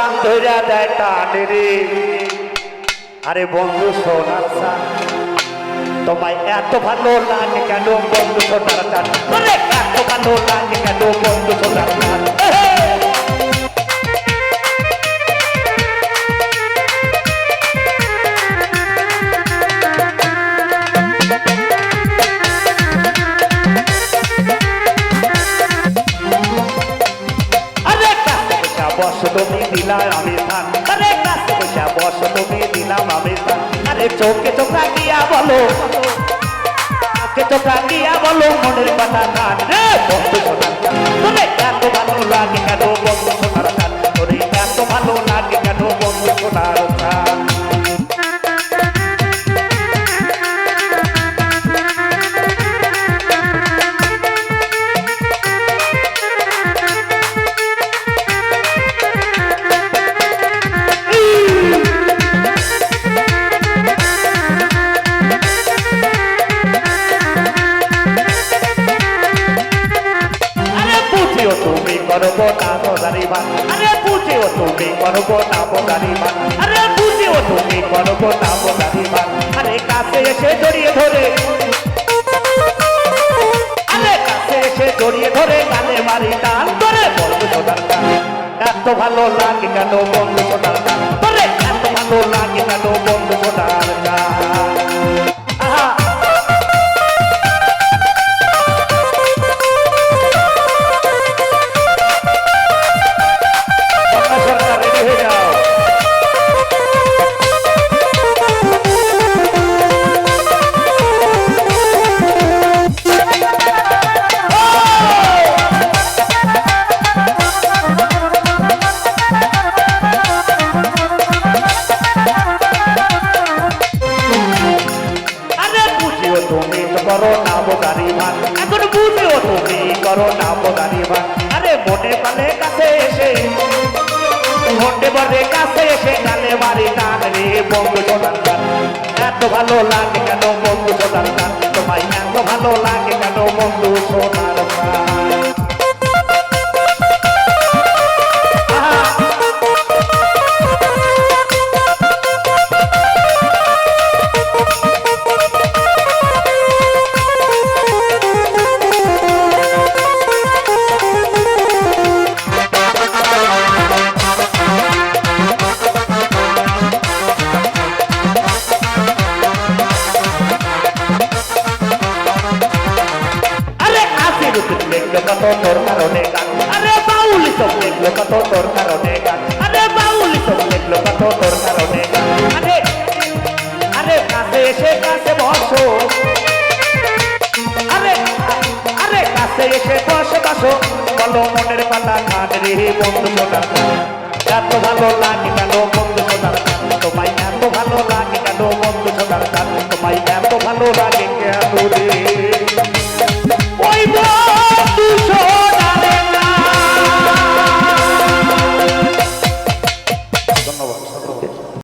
চান ধৈরা দেয় টানে রে। আরে বন্ধু সোনার চান তোমায় এত ভালো লাগে কেন বন্ধু সোনার চান এত ভালো লাগে কেন বন্ধু সোনার চান বস তুমি দিলাম আমি থান আরে কাছে পয়সা বস তুমি দিলাম আমি থান আরে চোখে চোখ রাখিয়া বলো। চোখে চোখ রাখিয়া বলো, মনের কথা কান। রে বন্ধু চান করব না বান আরে বুঝিও তুমি করব না বান আরে বুঝিও তুমি করব না বান আরে কাছে এসে জড়িয়ে ধরে। আরে কাছে এসে জড়িয়ে ধরে গালে মারি টান বন্ধু সোনার এত ভালো লাগে কেন বন্ধু টান এত ভালো লাগে কেন বন্ধু সোনার করো না বোদারি ভান এখন বুঝিও তুমি করো না বোদারি ভান আরে মনে পালে কাছে এসে মনে বলে কাছে এসে, গালে বাড়ি টান রে বঙ্গ এত ভালো লাগে দেখল কত তোর কারণে গান। আরে বাউল সব দেখল কত তোর কারণে গান। আরে বাউল সব দেখল কত তোর কারণে গান। আরে আরে কাছে এসে কাছে বসো। আরে আরে কাছে এসে বসে বসো। বলো মনের পাতা খান রে বন্ধু গান। এত ভালো লাগে কেন?